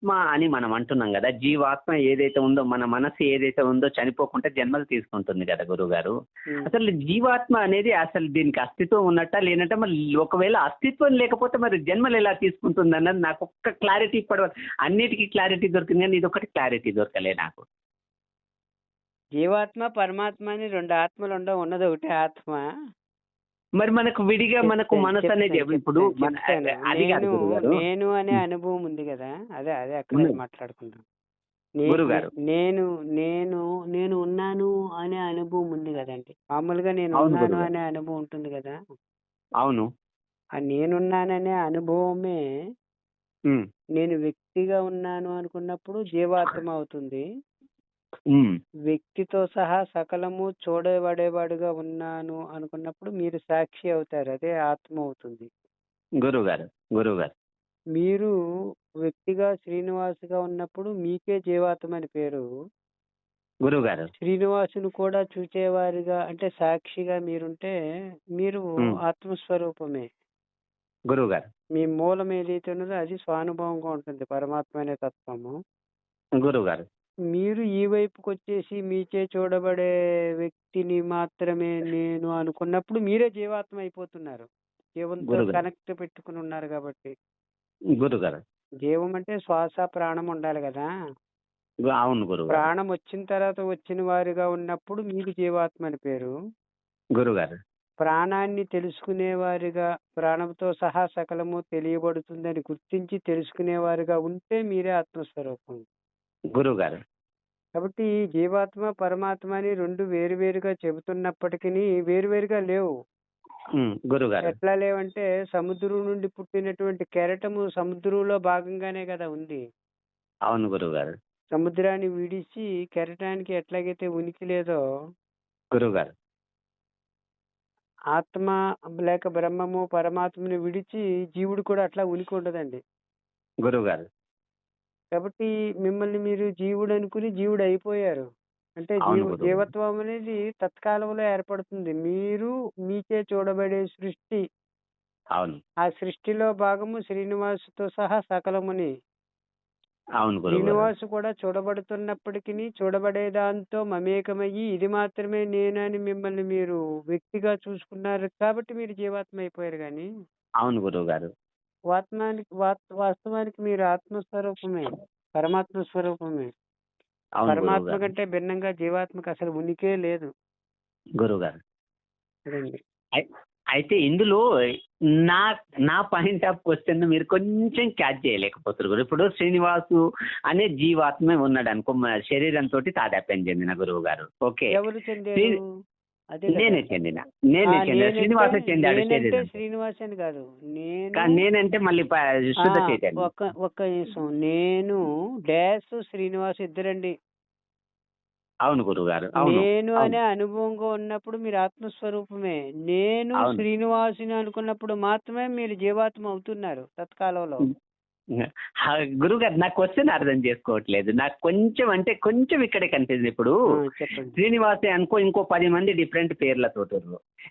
ఆత్మ అని మనం అంటున్నాం కదా. జీవాత్మ ఏదైతే ఉందో మన మనసు ఏదైతే ఉందో చనిపోకుండా జన్మలు తీసుకుంటుంది కదా గురువు గారు. అసలు జీవాత్మ అనేది అసలు దీనికి అస్తిత్వం ఉన్నట్ట లేనట్ట మరి ఒకవేళ అస్తిత్వం లేకపోతే మరి జన్మలు ఎలా తీసుకుంటుంది అన్నది నాకు ఒక్క క్లారిటీ ఇప్పటి అన్నిటికీ క్లారిటీ దొరికింది కానీ ఇది ఒకటి క్లారిటీ దొరకలే నాకు. జీవాత్మ పరమాత్మ అని రెండు ఆత్మలు ఉండవు ఉన్నది ఒకటే ఆత్మ. మరి మనకు విడిగా మనకు మనసు అనేది ఇప్పుడు నేను అనే అనుభవం ఉంది కదా అదే అదే అక్కడ గురుగారు. నేను నేను నేను ఉన్నాను అనే అనుభవం ఉంది కదండి. మామూలుగా నేను ఉన్నాను. అనే అనుభవం ఉంటుంది కదా. అవును. ఆ నేనున్నాననే అనుభవమే నేను వ్యక్తిగా ఉన్నాను అనుకున్నప్పుడు జీవాత్మ అవుతుంది. ఉమ్, వ్యక్తితో సహా సకలము చూడబడేవాడుగా ఉన్నాను అనుకున్నప్పుడు మీరు సాక్షి అవుతారు. అదే ఆత్మ అవుతుంది. గురువు గారు గురువు గారు మీరు వ్యక్తిగా శ్రీనివాసుగా ఉన్నప్పుడు మీకే జీవాత్మ అని పేరు. గురువు గారు శ్రీనివాసును కూడా చూచేవారిగా అంటే సాక్షిగా మీరుంటే మీరు. ఆత్మస్వరూపమే. గురువు గారు మీ మూలం ఏదైతే ఉన్నదో అది స్వానుభవంగా ఉంటుంది. పరమాత్మ అనే తత్వము. గురువు గారు మీరు ఈ వైపుకి వచ్చేసి మీచే చూడబడే వ్యక్తిని మాత్రమే నేను అనుకున్నప్పుడు మీరే జీవాత్మ అయిపోతున్నారు. జీవంతో గురుగారు. కనెక్ట్ పెట్టుకుని ఉన్నారు కాబట్టి. గురువు గారు జీవం అంటే శ్వాస ప్రాణం ఉండాలి కదా. గు- అవును ప్రాణం వచ్చిన తర్వాత వచ్చిన వారిగా ఉన్నప్పుడు మీకు జీవాత్మ అని పేరు. గురువు గారు ప్రాణాన్ని తెలుసుకునేవారిగా ప్రాణంతో సహా సకలము తెలియబడుతుందని గుర్తించి తెలుసుకునేవారిగా ఉంటే మీరే ఆత్మస్వరూపం. గురువు గారు కాబట్టి జీవాత్మ పరమాత్మ అని రెండు వేరువేరుగా చెబుతున్నప్పటికీ వేరువేరుగా లేవు. ఉమ్, గురువు గారు ఎట్లా లేవంటే సముద్రం నుండి పుట్టినటువంటి కెరటము సముద్రంలో భాగంగానే కదా ఉంది. అవును గురువు గారు సముద్రాన్ని విడిచి కెరటానికి ఎట్లాగైతే ఉనికి లేదో గురువు గారు ఆత్మ లేక బ్రహ్మము పరమాత్మని విడిచి జీవుడు కూడా అట్లా ఉనికి ఉండదండి. గురువు గారు కాబట్టి మిమ్మల్ని మీరు జీవుడు అనుకుని జీవుడు అయిపోయారు. అంటే అవును జీవ గురువు. జీవత్వం అనేది తత్కాలంలో ఏర్పడుతుంది. మీరు మీకే చూడబడే సృష్టి. అవును. ఆ సృష్టిలో భాగము శ్రీనివాసుతో సహా సకలముని. అవును గురువు గారు. శ్రీనివాసు కూడా చూడబడుతున్నప్పటికీ చూడబడే దాంతో మమేకమయ్యి ఇది మాత్రమే నేనని మిమ్మల్ని మీరు వ్యక్తిగా చూసుకున్నారు కాబట్టి మీరు జీవాత్మ అయిపోయారు కానీ. అవును గురువు గారు. వాత్మానికి వాత్- వాస్తవానికి మీరు ఆత్మస్వరూపమే పరమాత్మ స్వరూపమే. అవును పరమాత్మ కంటే భిన్నంగా జీవాత్మకు అసలు ఉనికే లేదు. గురువు గారు అదండి అయితే ఇందులో నా నా పాయింట్ ఆఫ్ క్వశ్చన్ మీరు కొంచెం క్యాచ్ చేయలేకపోతారు గురు ఇప్పుడు శ్రీనివాసు అనే జీవాత్మే ఉన్నాడు అనుకో శరీరంతో తాదాప్యం చెందిన గురువు గారు ఓకే. ఎవరు చెందారు. నేనే చెందిన. నేనే చెందిన. శ్రీనివాస చెందాడు నేనంటే శరీరం శ్రీనివాస్ అని కాదు. నేను నేనంటే మళ్ళీ శుద్ధ చైతన్యం. ఒక్క ఒక్క నిమిషం. నేను డాష్ శ్రీనివాస్ ఇద్దరండి. అవును గురువు గారు అవును. నేను. అనే అనుభవంగా ఉన్నప్పుడు మీరు ఆత్మస్వరూపమే. నేను. శ్రీనివాసుని అనుకున్నప్పుడు మాత్రమే మీరు జీవాత్మ అవుతున్నారు తత్కాలంలో. గురువు గారు నా క్వశ్చన్ అర్థం చేసుకోవట్లేదు. నాకు కొంచెం అంటే కొంచెం ఇక్కడే కనిపిస్తుంది ఇప్పుడు. శ్రీనివాసే అనుకో ఇంకో పది మంది డిఫరెంట్ పేర్లతో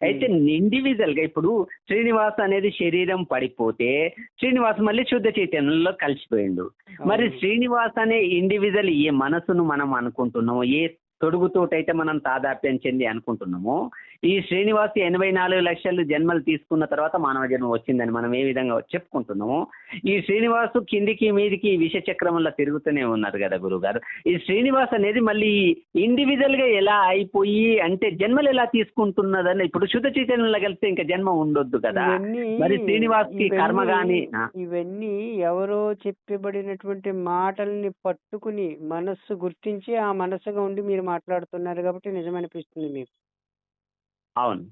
అయితే ఇండివిజువల్గా ఇప్పుడు శ్రీనివాస్ అనేది శరీరం పడిపోతే శ్రీనివాస్ మళ్ళీ శుద్ధ చైతన్యంలో కలిసిపోయిండు. మరి. శ్రీనివాస్ అనే ఇండివిజువల్ ఏ మనసును మనం అనుకుంటున్నామో ఏ తొడుగుతోటైతే మనం తాదాప్యం చెంది అనుకుంటున్నామో. ఈ శ్రీనివాస్ ఎనభై నాలుగు లక్షలు జన్మలు తీసుకున్న తర్వాత మానవ జన్మ వచ్చిందని మనం ఏ విధంగా చెప్పుకుంటున్నామో? ఈ శ్రీనివాసు కిందికి మీదికి విష చక్రంలో తిరుగుతూనే ఉన్నారు కదా గురువు గారు ఈ శ్రీనివాస్ అనేది మళ్ళీ ఇండివిజువల్గా ఎలా అయిపోయి అంటే జన్మలు ఎలా తీసుకుంటున్నదని ఇప్పుడు శుద్ధ చైతన్యంలో కలిస్తే ఇంకా జన్మ ఉండొద్దు కదా. మరి శ్రీనివాస్కి కర్మ గాని ఇవన్నీ ఎవరో చెప్పబడినటువంటి మాటల్ని పట్టుకుని మనస్సు గుర్తించి ఆ మనసుగా ఉండి మీరు మాట్లాడుతున్నారు కాబట్టి నిజమనిపిస్తుంది మీకు. అవును.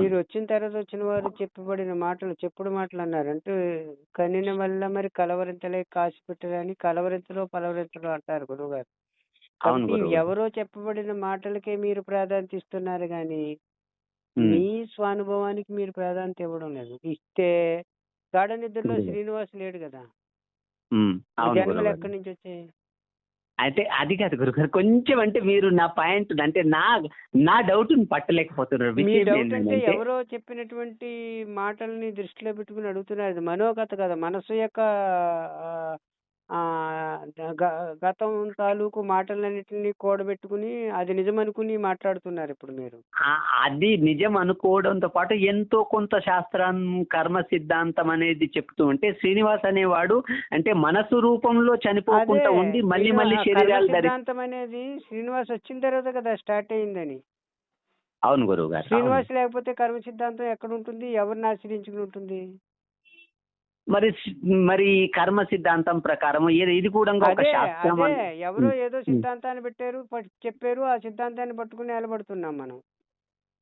మీరు వచ్చిన తర్వాత వచ్చిన వారు చెప్పబడిన మాటలు చెప్పుడు మాటలు అన్నారు అంటే కనిన వల్ల మరి కలవరింతలే కాసి పెట్టదని కలవరింతలో పలవరింతలో అంటారు గురువు గారు. ఎవరో చెప్పబడిన మాటలకే మీరు ప్రాధాన్యత ఇస్తున్నారు కానీ. మీ స్వానుభవానికి మీరు ప్రాధాన్యత ఇవ్వడం లేదు. ఇస్తే గాఢ నిద్రలో. శ్రీనివాస్ లేడు కదా. జన్మలు ఎక్కడి నుంచి వచ్చాయి అయితే అది కాదు గురుగారు కొంచెం అంటే మీరు నా పాయింట్ అంటే నా నా డౌట్ పట్టలేకపోతున్నారు అంటే ఎవరో చెప్పినటువంటి మాటల్ని దృష్టిలో పెట్టుకుని అడుగుతున్నారు. ఇది మనోకథ కదా మనసు యొక్క ఆ, గ- గతం తాలూకు మాటలన్నిటిని కూడబెట్టుకుని అది నిజమనుకుని మాట్లాడుతున్నారు ఇప్పుడు మీరు. ఆ, అది నిజం అనుకోవడంతో పాటు ఎంతో కొంత శాస్త్రం కర్మ సిద్ధాంతం అనేది చెప్తూ ఉంటే శ్రీనివాస్ అనేవాడు అంటే మనసు రూపంలో చనిపోకుండా ఉండి మళ్ళీ మళ్ళీ ఆ కర్మ శరీరాలు ధరి సిద్ధాంతం అనేది శ్రీనివాస్ వచ్చిన తర్వాత కదా స్టార్ట్ అయిందని. అవును గురువు గారు అవును. శ్రీనివాస్ లేకపోతే కర్మ సిద్ధాంతం ఎక్కడ ఉంటుంది? ఎవరిని ఆశ్రయించుకుని ఉంటుంది? మరి మరి కర్మ సిద్ధాంతం ప్రకారం ఇది ఇది కూడా ఒక శాస్త్రం ఎవరో ఏదో. సిద్ధాంతాన్ని పెట్టారు పట్- చెప్పారు ఆ సిద్ధాంతాన్ని పట్టుకుని నిలబడుతున్నాం మనం.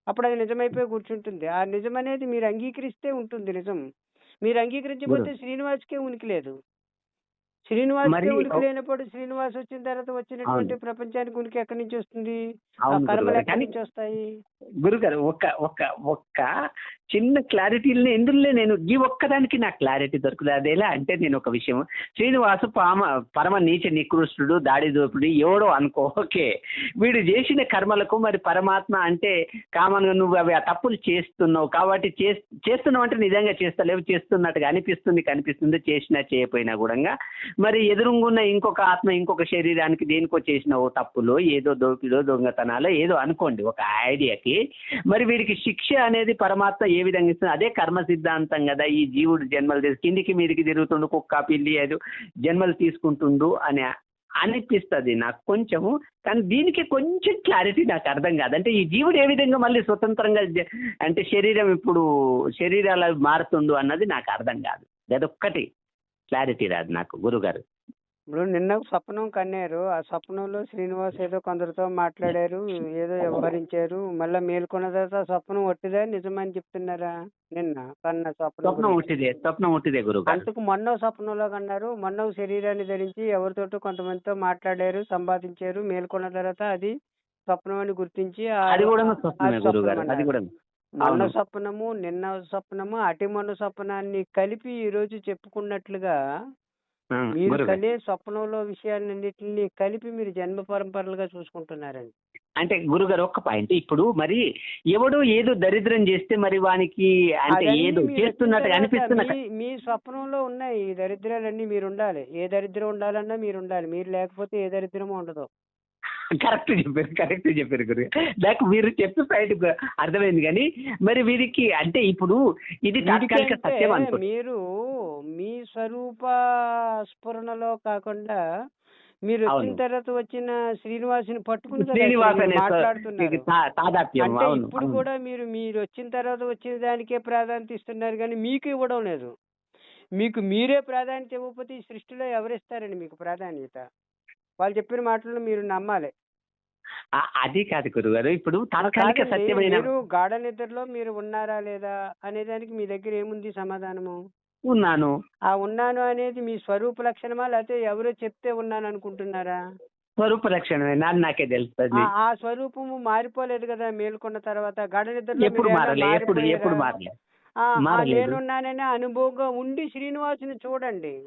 అప్పుడు అది నిజమైపోయి కూర్చుంటుంది. ఆ నిజం అనేది మీరు అంగీకరిస్తే ఉంటుంది నిజం. మీరు అంగీకరించకపోతే శ్రీనివాస్కే ఉనికి లేదు. శ్రీనివాస్కే మరి ఉనికి లేనప్పుడు శ్రీనివాస్ వచ్చిన తర్వాత వచ్చినటువంటి. ప్రపంచానికి ఉనికి ఎక్కడి నుంచి వస్తుంది? కర్మలు ఎక్కడి నుంచి వస్తాయి? గురుగారు ఒక్క ఒక్క ఒక్క చిన్న క్లారిటీని ఎందులో నేను ఈ ఒక్కదానికి నాకు క్లారిటీ దొరుకుతుంది. అది ఎలా అంటే నేను ఒక విషయం. శ్రీనివాసు పామ పరమ నీచ నికృష్టుడు దాడి దోపిడి ఎవడో అనుకో ఓకే. వీడు చేసిన కర్మలకు మరి పరమాత్మ అంటే కామన్గా నువ్వు అవి ఆ తప్పులు చేస్తున్నావు. కాబట్టి చేస్- చేస్తున్నావు అంటే నిజంగా చేస్తలేవు. చేస్తున్నట్టుగా అనిపిస్తుంది కనిపిస్తుంది. చేసినా చేయకపోయినా కూడా మరి ఎదురుగున్న ఇంకొక ఆత్మ ఇంకొక శరీరానికి దేనికో చేసిన ఓ తప్పులో ఏదో దోపిడో దొంగతనాలో ఏదో అనుకోండి ఒక ఐడియాకి మరి వీడికి శిక్ష అనేది పరమాత్మ ఏ విధంగా ఇస్తుంది? అదే కర్మ సిద్ధాంతం కదా ఈ జీవుడు జన్మలు తీసు కిందికి మీదికి తిరుగుతుండు కుక్క పిల్లి ఏదో జన్మలు తీసుకుంటుండు అని అనిపిస్తుంది నాకు కొంచెము కానీ దీనికి కొంచెం క్లారిటీ నాకు అర్థం కాదు. అంటే ఈ జీవుడు ఏ విధంగా మళ్ళీ స్వతంత్రంగా అంటే శరీరం ఇప్పుడు శరీరాలు మారుతుండు అన్నది నాకు అర్థం కాదు. అదొక్కటి. క్లారిటీ రాదు నాకు గురుగారు. ఇప్పుడు నిన్న స్వప్నం కన్నారు. ఆ స్వప్నంలో శ్రీనివాస్ ఏదో కొందరితో మాట్లాడారు ఏదో వ్యవహరించారు. మళ్ళీ మేల్కొన్న తర్వాత స్వప్నం ఒట్టిదా? నిజమని చెప్తున్నారా? నిన్న కన్న స్వప్నం. ఉట్టిదే స్వప్నం ఉట్టిదే గురుగారు. అంతకు మొన్న స్వప్నంలో కన్నారు. మొన్న శరీరాన్ని ధరించి ఎవరితోటో కొంతమందితో మాట్లాడారు సంపాదించారు మేల్కొన్న తర్వాత అది స్వప్నం అని గుర్తించి అది కూడా స్వప్నమే స్వప్నం గురుగారు అది. కూడా మొన్న అవును. స్వప్నము నిన్న స్వప్నము అటి మొన్న స్వప్నాన్ని కలిపి ఈ రోజు చెప్పుకున్నట్లుగా మీరు కలే స్వప్నంలో విషయాలన్నింటినీ కలిపి మీరు జన్మ పరంపరలుగా చూసుకుంటున్నారండి. అంటే గురుగారు ఒక్క పాయింట్. ఇప్పుడు మరి ఎవడో ఏదో దరిద్రం చేస్తే మరి వానికి అంటే ఏదో తర్వాత అనిపిస్తున్నట్టు మీ- మీ స్వప్నంలో ఉన్నాయి ఈ దరిద్రాలన్నీ మీరు ఉండాలి ఏ దరిద్రం ఉండాలన్నా మీరు ఉండాలి మీరు లేకపోతే ఏ దరిద్రమూ ఉండదు. కరెక్ట్ చెప్పారు కరెక్ట్ చెప్పారు గురు నాకు మీరు చెప్పే పాయింట్ అర్థమైంది కానీ మరి వీరికి అంటే ఇప్పుడు ఇది తాత్కాలిక సత్యం అనుకో మీరు మీ స్వరూప స్ఫురణలో కాకుండా మీరు వచ్చిన. తర్వాత వచ్చిన శ్రీనివాసుని పట్టుకుని మాట్లాడుతున్నారు. అంటే ఇప్పుడు. కూడా మీరు మీరు వచ్చిన తర్వాత వచ్చిన దానికే ప్రాధాన్యత ఇస్తున్నారు కానీ మీకు ఇవ్వడం లేదు. మీకు మీరే ప్రాధాన్యత ఇవ్వకపోతే ఈ సృష్టిలో ఎవరిస్తారండి మీకు ప్రాధాన్యత? వాళ్ళు చెప్పిన మాటలను మీరు నమ్మాలి. అది కాదు గురుగారు. ఇప్పుడు తాత్కాలిక సత్యమైన మీరు గాఢ నిద్రలో మీరు ఉన్నారా లేదా అనే దానికి మీ దగ్గర ఏముంది సమాధానము? ఉన్నాను. ఆ ఉన్నాను అనేది మీ స్వరూప లక్షణమా? లేకపోతే ఎవరో చెప్తే ఉన్నాను అనుకుంటున్నారా? స్వరూప లక్షణమే. నాది నాకే తెలుస్తుంది. ఆ- స్వరూపము మారిపోలేదు కదా మేల్కొన్న తర్వాత? గాఢ నిద్రలో ఎప్పుడు మారలే? ఎప్పుడు? ఎప్పుడు మారలే. నేనున్నాననే అనుభవంగా ఉండి శ్రీనివాసుని చూడండి.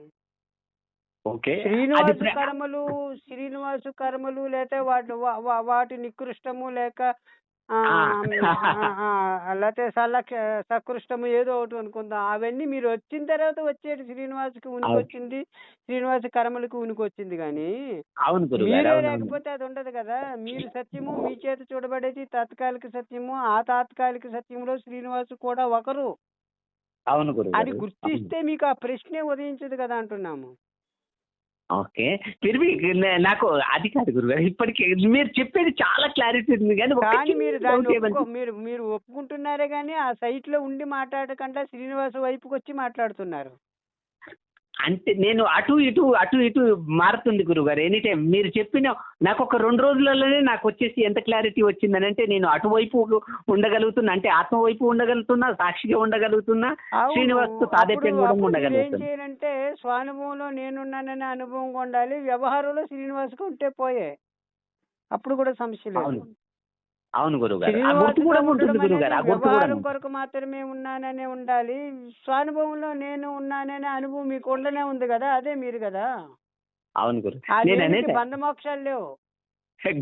ఓకే శ్రీనివాసు కర్మలు శ్రీనివాసు కర్మలు లేక వాటి వాటి నికృష్టము లేక లేకపోతే సలక్ష సకృష్టము ఏదో ఒకటి అనుకుందాం అవన్నీ మీరు వచ్చిన తర్వాత వచ్చేది శ్రీనివాసుకి ఉనికి. వచ్చింది శ్రీనివాస కర్మలకు ఉనికి వచ్చింది కానీ మీరే. లేకపోతే అది ఉండదు కదా మీరు సత్యము మీ చేత చూడబడేది తాత్కాలిక సత్యము ఆ తాత్కాలిక సత్యంలో శ్రీనివాసు కూడా ఒకరు అవును అది. గుర్తిస్తే మీకు ఆ ప్రశ్నే ఉదయించదు కదా అంటున్నాము ఓకే. తిరిగి నే- నాకు అది కాదు గురుగారు ఇప్పటికి మీరు చెప్పేది చాలా క్లారిటీ ఉంది కానీ మీరు దాన్ని ఒప్పుకో మీరు మీరు ఒప్పుకుంటున్నారే కానీ ఆ సైట్లో ఉండి మాట్లాడకుండా శ్రీనివాస వైపుకి వచ్చి మాట్లాడుతున్నారు. అంటే నేను అటు ఇటు అటు ఇటు మారుతుంది గురుగారు. ఎనీ టైం మీరు చెప్పిన నాకు ఒక రెండు రోజులలోనే నాకు వచ్చేసి ఎంత క్లారిటీ వచ్చిందని అంటే నేను అటువైపు ఉండగలుగుతున్నా అంటే ఆత్మ వైపు ఉండగలుగుతున్నా సాక్షిగా ఉండగలుగుతున్నా తాదాత్మ్యం అప్పుడు- కూడా ఉండగలుగుతున్నా స్వానుభవంలో నేనున్నాననే అనుభవం ఉండాలి వ్యవహారంలో శ్రీనివాసకు ఉంటే పోయే. అప్పుడు కూడా సమస్య లేదు. అవును గురుగారు ఆ శ్రీనివాస గుర్తు కూడా ఉంటుంది గురుగారు ఆ గుర్తు కూడా వ్యవహారం ఉంటుంది. కొరకు మాత్రమే ఉన్నాననే ఉండాలి. స్వానుభవంలో నేను ఉన్నాననే అనుభవం మీకు ఉండనే ఉంది కదా అదే మీరు కదా? అవును గురు. ఆ నేను అనేది బంధమోక్షాలు లేవు?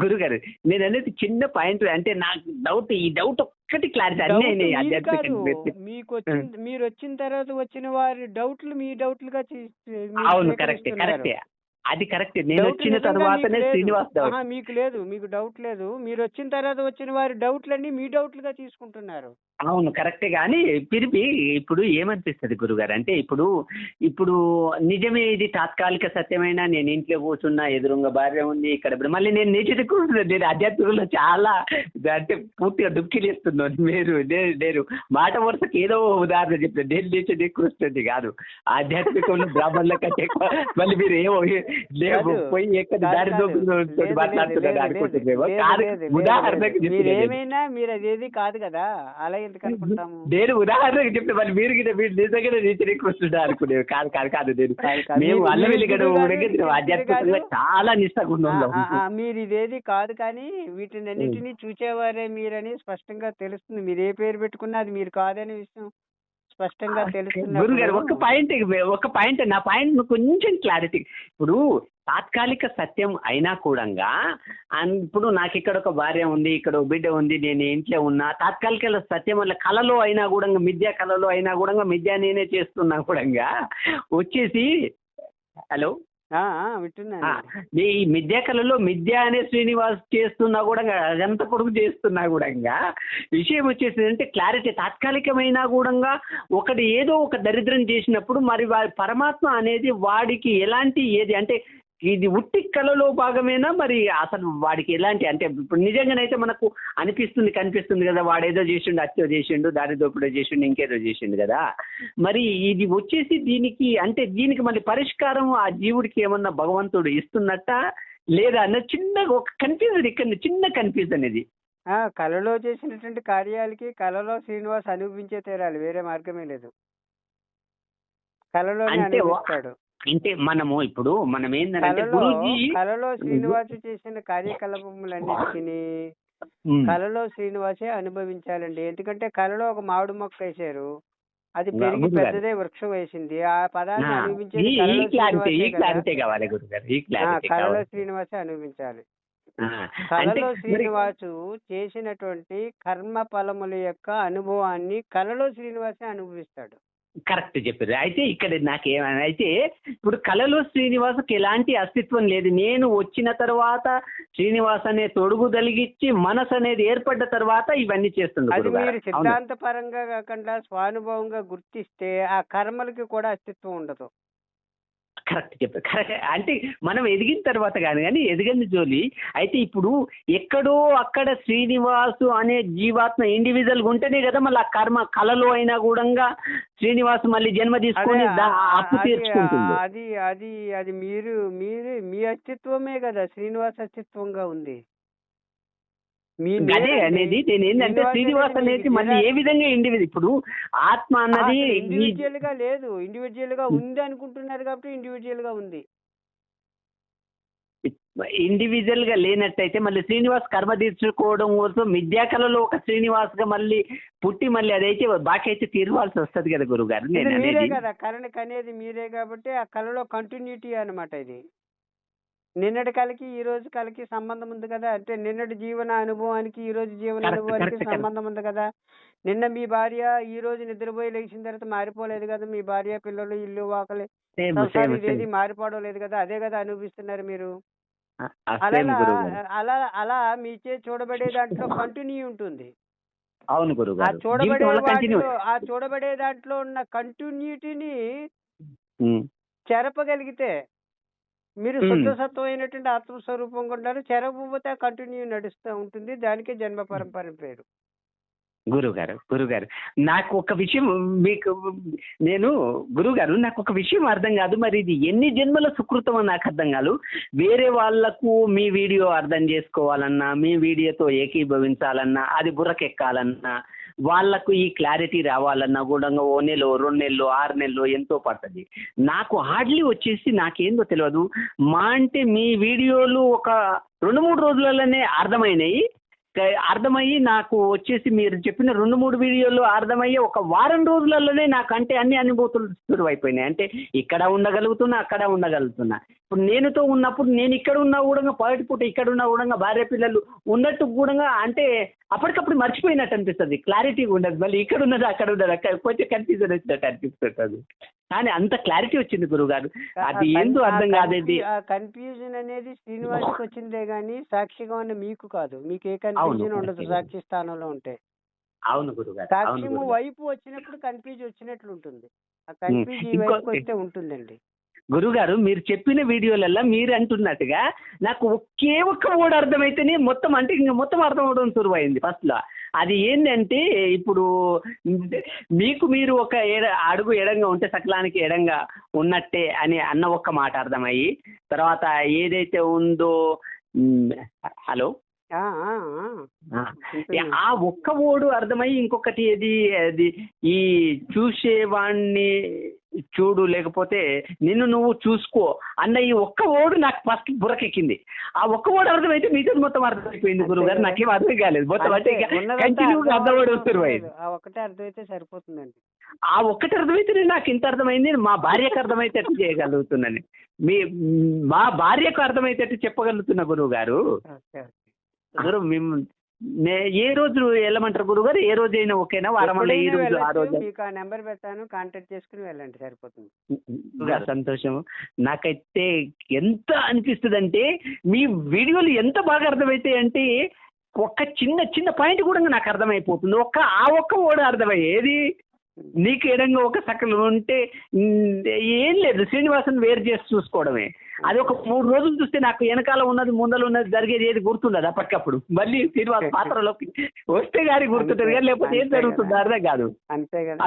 గురుగారు నేను అనేది చిన్న పాయింట్ అంటే నాకు డౌట్ ఈ డౌట్ ఒక్కటి క్లారిటీ డౌట్ అన్నీ మీది ఆధ్యాత్మిక కాదు. మీకు వచ్చిన మీరు వచ్చిన తర్వాత వచ్చిన వారి డౌట్లు మీ డౌట్లుగా అవును కరెక్ట్. కరెక్ట్. అది కరెక్ట్. నేను వచ్చిన తర్వాతనే. శ్రీనివాస్ డౌట్ మీకు లేదు. మీకు డౌట్ లేదు. మీరు వచ్చిన తర్వాత వచ్చిన వారి డౌట్లన్నీ మీ డౌట్లుగా తీసుకుంటున్నారు. అవును కరెక్టే కానీ పిలిపి ఇప్పుడు ఏమనిపిస్తుంది గురుగారు అంటే ఇప్పుడు ఇప్పుడు నిజమే ఇది తాత్కాలిక సత్యమైన నేను ఇంట్లో కూర్చున్నా ఎదురుంగ భార్య ఉంది ఇక్కడ ఇప్పుడు మళ్ళీ నేను నిజ కూర్చున్నాను నేను ఆధ్యాత్మికంలో చాలా అంటే పూర్తిగా దుఃఖిలేస్తున్నాను మీరు నేను మాట వరుసకి ఏదో ఉదాహరణ చెప్తాను నేను నిజ కూర్చుంది కాదు ఆధ్యాత్మికంలో బ్రాహ్మణుల కంటే మళ్ళీ మీరు ఏమో లేవు. పోయి ఎక్కడ దారి మాట్లాడుతున్నారు లేదు, ఉదాహరణకు. మీరు. ఏమైనా మీరు అదేది కాదు కదా అలా ఎందుకు అనుకుంటాము? నేను ఉదాహరణకు చెప్తే మరి మీరు గిట్ట మీరు నిజంగానే రీతికి వస్తుంటా అనుకునే కాదు కాదు కాదు నేను. మేము మీరు ఊరకి కాదు, ఆధ్యాత్మికంగా. చాలా ఆ, మీరు ఇదేది కాదు కానీ వీటిని అన్నిటినీ చూచేవారే మీరని స్పష్టంగా తెలుస్తుంది. మీరు ఏ పేరు పెట్టుకున్నా అది మీరు కాదనే విషయం స్పష్టంగా తెలుస్తుంది గురుగారు ఒక పాయింట్ ఒక పాయింట్ నా పాయింట్ కొంచెం క్లారిటీ. ఇప్పుడు తాత్కాలిక సత్యం అయినా కూడా ఇప్పుడు నాకు ఇక్కడ ఒక భార్య ఉంది ఇక్కడ బిడ్డ ఉంది నేను ఇంట్లో ఉన్నా తాత్కాలిక సత్యం వల్ల కళలో అయినా కూడా మిథ్యా కళలో అయినా కూడా మిథ్యా నేనే చేస్తున్నా కూడా వచ్చేసి హలో? ఈ మిథ్యా కళలో మిథ్య అనే శ్రీనివాస్ చేస్తున్నా కూడా అజంత కొడుకు చేస్తున్నా కూడా విషయం వచ్చేసి అంటే క్లారిటీ తాత్కాలికమైనా కూడా ఒకటి ఏదో ఒక దరిద్రం చేసినప్పుడు మరి వారి పరమాత్మ అనేది వాడికి ఎలాంటి ఏది అంటే ఇది ఉట్టి కళలో భాగమేనా? మరి అసలు వాడికి ఎలాంటి అంటే ఇప్పుడు నిజంగానైతే మనకు అనిపిస్తుంది కనిపిస్తుంది కదా వాడేదో చేసిండు అత్తో చేసిండు దారి దోపిడో చేసిండు ఇంకేదో చేసిండు కదా. మరి ఇది వచ్చేసి దీనికి అంటే దీనికి మళ్ళీ పరిష్కారం ఆ జీవుడికి ఏమన్నా భగవంతుడు ఇస్తున్నట్ట లేదా అన్న చిన్న ఒక కన్ఫ్యూజన్ ఇక్కడ చిన్న కన్ఫ్యూజన్ ఇది. ఆ, కళలో చేసినటువంటి కార్యాలకి కళలో శ్రీనివాస్ అనుభవించే తీరాలి వేరే మార్గమే లేదు. వా- అనుభవిస్తాడు. అంటే మనము ఇప్పుడు మనం ఏంటంటే కళలో శ్రీనివాసు చేసిన కార్యకలాపములన్నిటినీ కళలో శ్రీనివాసే అనుభవించాలండి. ఎందుకంటే కళలో ఒక మామిడి మొక్క వేశారు. అది పెరిగి. పెద్దదే వృక్షం వేసింది. ఆ పదాన్ని అనుభవించేది కళలో శ్రీనివాసే అనుభవించాలి. కళలో శ్రీనివాసు చేసినటువంటి కర్మ ఫలముల యొక్క అనుభవాన్ని కళలో శ్రీనివాసే అనుభవిస్తాడు. కరెక్ట్ చెప్పారు అయితే ఇక్కడ నాకేమైనా అయితే ఇప్పుడు కళలో శ్రీనివాసకి ఎలాంటి అస్తిత్వం లేదు నేను వచ్చిన తర్వాత శ్రీనివాస్ అనే తొడుగు తలిగిచ్చి మనసు అనేది ఏర్పడ్డ తర్వాత ఇవన్నీ చేస్తుంది అది. మీరు అవును. సిద్ధాంత పరంగా కాకుండా స్వానుభవంగా గుర్తిస్తే ఆ కర్మలకి కూడా అస్తిత్వం ఉండదు కరెక్ట్ చెప్పారు. కరెక్ట్. అంటే మనం ఎదిగిన తర్వాత కాదు కానీ ఎదగని జోలి. అయితే ఇప్పుడు ఎక్కడో అక్కడ శ్రీనివాసు అనే జీవాత్మ ఇండివిజువల్ ఉంటేనే కదా మళ్ళీ ఆ కర్మ కళలో అయినా కూడా శ్రీనివాస్ మళ్ళీ జన్మ తీసుకొని అప్పు తీర్చుకుంటుంది. అది అది అది మీరు మీరు మీ అస్తిత్వమే కదా. శ్రీనివాస్ అస్తిత్వంగా ఉంది. మీ అదే. అనేది నేను ఏంటంటే శ్రీనివాస్ అనేది అనేది మళ్ళీ ఏ విధంగా ఇండివిజువల్ ఇప్పుడు ఆత్మ అన్నది ఇండివిజువల్గా లేదు. ఇండివిజువల్గా ఉంది అనుకుంటున్నారు కాబట్టి ఇండివిజువల్గా ఉంది. ఇండివిజువల్గా లేనట్టయితే మళ్ళీ శ్రీనివాస్ కర్మ తీర్చుకోవడం కోసం మిథ్యాకళలో ఒక శ్రీనివాస్గా మళ్ళీ పుట్టి మళ్ళీ అదైతే బాకీ అయితే తీరవాల్సి వస్తుంది కదా గురుగారు నేను మీరే అనేది. కదా. కళని కనేది మీరే కాబట్టి ఆ కళలో కంటిన్యూటీ అన్నమాట ఇది. నిన్నటి కళకి ఈ రోజు కళకి సంబంధం ఉంది కదా? అంటే నిన్నటి జీవన అనుభవానికి ఈ రోజు జీవన అనుభవానికి. సంబంధం ఉంది కదా? నిన్న మీ భార్య ఈ రోజు నిద్రపోయి లేచిన తర్వాత మారిపోలేదు కదా? మీ భార్య పిల్లలు ఇల్లు వాకలి ఇదేది మారిపోవడం లేదు కదా? అదే కదా అనుభవిస్తున్నారు మీరు? అలా అలా అలా మీ చే చూడబడే దాంట్లో కంటిన్యూ ఉంటుంది. అవును ఆ గురుగారు చూడబడే వాటిలో ఆ చూడబడే దాంట్లో ఉన్న కంటిన్యూటీని చెరపగలిగితే మీరు మ్మ్. శుద్ధ సత్వమైనటువంటి ఆత్మస్వరూపంగా ఉంటారు చెరపకపోతే కంటిన్యూ నడుస్తూ ఉంటుంది. దానికే జన్మ పరంపర పేరు. గురుగారు గురుగారు. నాకు ఒక విషయం మీకు నేను గురుగారు నాకు ఒక విషయం అర్థం కాదు. మరి ఇది ఎన్ని జన్మల సుకృతం అని నాకు అర్థం కాదు. వేరే వాళ్ళకు మీ వీడియో అర్థం చేసుకోవాలన్నా మీ వీడియోతో ఏకీభవించాలన్నా అది బుర్రకెక్కాలన్నా వాళ్ళకు ఈ క్లారిటీ రావాలన్నా కూడా ఓ నెలలో రెండు నెలలో ఆరు నెలలో ఎంతో పడుతుంది. నాకు హార్డ్లీ వచ్చేసి నాకేందో తెలియదు మా అంటే మీ వీడియోలు ఒక రెండు మూడు రోజులలోనే అర్థమైనాయి. అర్థమయ్యి నాకు వచ్చేసి మీరు చెప్పిన రెండు మూడు వీడియోలు అర్థమయ్యి ఒక వారం రోజులలోనే నాకు అంటే అన్ని అనుభూతులు సులువు అయిపోయినాయి అంటే ఇక్కడ ఉండగలుగుతున్నా అక్కడ ఉండగలుగుతున్నా. ఇప్పుడు నేనుతో ఉన్నప్పుడు నేను ఇక్కడ ఉన్నా కూడా పగటి పూట ఇక్కడ ఉన్నా కూడా భార్య పిల్లలు ఉన్నట్టు కూడా అంటే అప్పటికప్పుడు మర్చిపోయినట్టు అనిపిస్తుంది. క్లారిటీ ఉండదు. మళ్ళీ ఇక్కడ ఉన్నది అక్కడ ఉన్నది అక్కడ కొంచెం కన్ఫ్యూజన్ వచ్చినట్టు అనిపిస్తుంటుంది కానీ అంత క్లారిటీ వచ్చింది గురుగారు అది ఏందో అర్థం కాదేది ఆ కన్ఫ్యూజన్ అనేది శ్రీనివాస్కి వచ్చిందే గానీ సాక్షిగా ఉన్న మీకు కాదు. మీకు ఏ కన్ఫ్యూజన్ ఉండదు. సాక్షి స్థానంలో ఉంటే. అవును గురుగారు అవును సాక్ష్యము గురుగారు. వైపు వచ్చినప్పుడు కన్ఫ్యూజ్ వచ్చినట్లు ఉంటుంది. ఆ కన్ఫ్యూజ్ ఈ వస్తే ఉంటుందండి. గురుగారు మీరు చెప్పిన వీడియోలలో మీరు అంటున్నట్టుగా నాకు ఒకే ఒక్క వర్డ్ అర్థమైతేనే మొత్తం అంటే ఇంక మొత్తం అర్థం అవడం సురువైంది ఫస్ట్లో. అది ఏంటంటే ఇప్పుడు మీకు మీరు ఒక ఎడ అడుగు ఎడంగా ఉంటే సకలానికి ఎడంగా ఉన్నట్టే అని అన్న ఒక్క మాట అర్థమయ్యి తర్వాత ఏదైతే ఉందో హలో? ఆ, ఒక్క ఓడు అర్థమయ్యి ఇంకొకటి ఏది అది ఈ చూసేవాణ్ణి చూడు లేకపోతే నిన్ను నువ్వు చూసుకో అన్న ఈ ఒక్క ఓడు నాకు ఫస్ట్ బుర్రకెక్కింది. ఆ ఒక్క ఓడు అర్థమైతే మిగతా మొత్తం అర్థమైపోయింది గురువు గారు నాకేం అర్థం కాలేదు. మొత్తం అంటే కంటిన్యూగా అర్థం. ఆ ఒక్కటే అర్థమైతే సరిపోతుందండి. ఆ ఒక్కటి అర్థమైతేనే నాకు ఇంత అర్థమైంది. మా భార్యకు అర్థమైతేట్టు చేయగలుగుతున్నాను? మీ మా భార్యకు అర్థమైతేట్టు చెప్పగలుగుతున్నా గురువు గారు ఓకే, ఓకే. గురు మేము ఏ రోజు వెళ్ళమంటారు గురువు గారు ఏ రోజైనా ఓకేనా? వారం ఈ ఎప్పుడైనా రోజు ఆ రోజు. మీకు ఆ నెంబర్ పెడతాను. కాంటాక్ట్ చేసుకుని వెళ్ళండి. సరిపోతుంది. గురుగారు, సంతోషం నాకైతే ఎంత అనిపిస్తుంది అంటే మీ వీడియోలు ఎంత బాగా అర్థమవుతాయి అంటే ఒక్క చిన్న చిన్న పాయింట్ కూడా నాకు అర్థమైపోతుంది. ఒక్క ఆ ఒక్క ఓడ అర్థమయ్యేది నీకు ఎడంగా ఒక సకలు ఉంటే ఏం లేదు. శ్రీనివాసన్ వేరు చేసి చూసుకోవడమే. అది ఒక మూడు రోజులు చూస్తే నాకు వెనకాల ఉన్నది ముందర ఉన్నది జరిగేది ఏది గుర్తుండదు అప్పటికప్పుడు? మళ్ళీ శ్రీనివాస్ పాత్రలోకి వస్తే గానీ గుర్తుంటుంది కానీ లేకపోతే ఏం జరుగుతుందో అర్థం కాదు.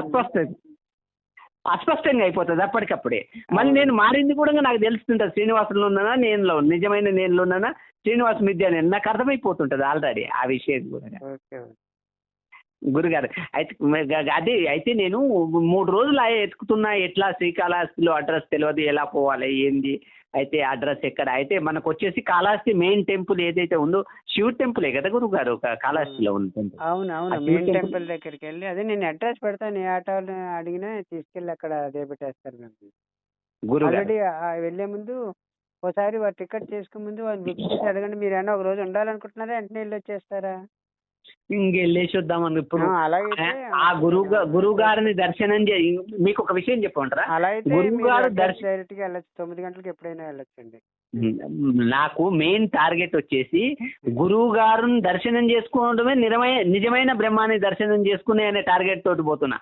అస్పష్టం. అస్పష్టంగా అయిపోతుంది అప్పటికప్పుడే. మళ్ళీ నేను మారింది కూడా నాకు తెలుస్తుంటుంది. శ్రీనివాసులో ఉన్నానా నేనులో నిజమైన నేనులో ఉన్నానా? శ్రీనివాస్ మిద్య నేను నాకు అర్థమైపోతుంటుంది ఆల్రెడీ ఆ విషయం కూడా. గురుగారు అయితే అదే అయితే నేను మూడు రోజులు ఎత్తుకుతున్నా ఎట్లా శ్రీకాళహస్తిలో అడ్రస్ తెలియదు ఎలా పోవాలి ఏంది? అయితే అడ్రస్ ఎక్కడ? అయితే మనకు వచ్చేసి కాళహస్తి మెయిన్ టెంపుల్ ఏదైతే ఉందో శివ టెంపులే కదా గురుగారు? కా- కాళహస్తిలో ఉన్న టెంపుల్ అవును అవును. మెయిన్ టెంపుల్- దగ్గరికి వెళ్ళి అదే నేను అడ్రస్ పెడతాను. ఏ ఆటోని అడిగినా తీసుకెళ్ళి అక్కడ అదే పెట్టేస్తారు మేము గురుగారు. ఆల్రెడీ వెళ్ళే ముందు ఒకసారి వారు టికెట్ చేసుకునే ముందు వాళ్ళు బుక్ చేసి అడగండి. మీరు ఏమన్నా ఒక రోజు ఉండాలనుకుంటున్నారా? వెంటనే వెళ్ళి వచ్చేస్తారా? ఇంకెళ్ళేసి వద్దామని ఇప్పుడు. ఆ, గురువు గురువు గారిని దర్శనం చే మీకు ఒక విషయం చెప్పమంటారా? గురువు గారు డైరెక్ట్గా వెళ్ళొచ్చు. తొమ్మిది గంటలకు ఎప్పుడైనా వెళ్ళొచ్చండి. నాకు మెయిన్ టార్గెట్ వచ్చేసి గురువు గారిని దర్శనం చేసుకోవడమే నిజమైన నిజమైన బ్రహ్మాన్ని దర్శనం చేసుకునే అనే టార్గెట్ తోటి పోతున్నా.